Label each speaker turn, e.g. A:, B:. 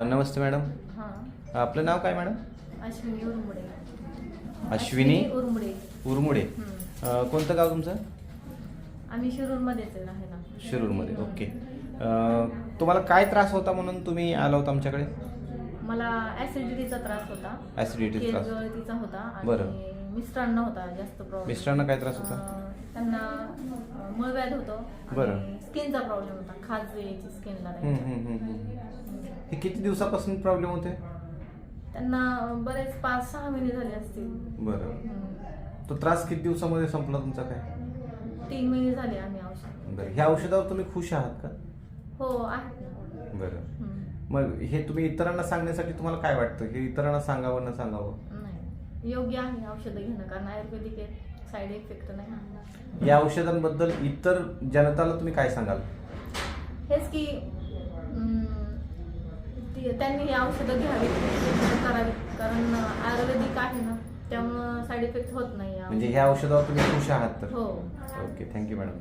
A: नमस्ते madam.
B: हां.
A: आपलं नाव काय मॅडम?
B: अश्विनी उरमुडे.
A: अश्विनी
B: उरमुडे.
A: उरमुडे.
B: हम्म.
A: अं, कोणतं गाव तुमचं?
B: आम्ही शिरूरमध्येच आहे ना
A: शिरूरमध्ये. ओके. अं, तुम्हाला काय त्रास होता म्हणून तुम्ही आला होता आमच्याकडे?
B: मला ऍसिडिटीचा त्रास होता.
A: ऍसिडिटी त्रास.
B: गळतीचा होता
A: बरं.
B: आणि मिस्टरांना होता जास्त प्रॉब्लेम
A: मिस्टरांना काय त्रास होता?
B: त्यांना अं, मूळव्याध होतं.
A: बरं.
B: स्किनचा प्रॉब्लेम होता. खाज यायची स्किनला
A: हम्म, हम्म, हम्म, हम्म. हे किती दिवसापासून प्रॉब्लेम होते
B: त्यांना बरेच पाच सहा महिने झाले असतील.
A: बरं. तो त्रास किती दिवसामध्ये संपला तुमचा काय?
B: तीन महिने झाले आम्ही औषध.
A: बरं. ह्या औषधावर तुम्ही खुश आहात का?
B: हो आहेत ना.
A: बरं.
B: हम्म.
A: मग हे तुम्ही इतरांना सांगण्यासाठी तुम्हाला काय वाटतं? हे इतरांना सांगावं न सांगावं?
B: नाही. योग्य आहे औषधं घेणं. कारण आयुर्वेदिक आहे साईड इफेक्ट नाही.
A: या औषधांबद्दल इतर जनताला तुम्ही काय सांगाल?
B: हेच की ती- त्यांनी ही औषधं घ्यावी करावी. कारण आयुर्वेदिक आहे ना त्यामुळं साईड इफेक्ट होत नाही
A: म्हणजे ह्या औषधावर तुम्ही खुश आहात तर?
B: हो.
A: Okay thank you madam.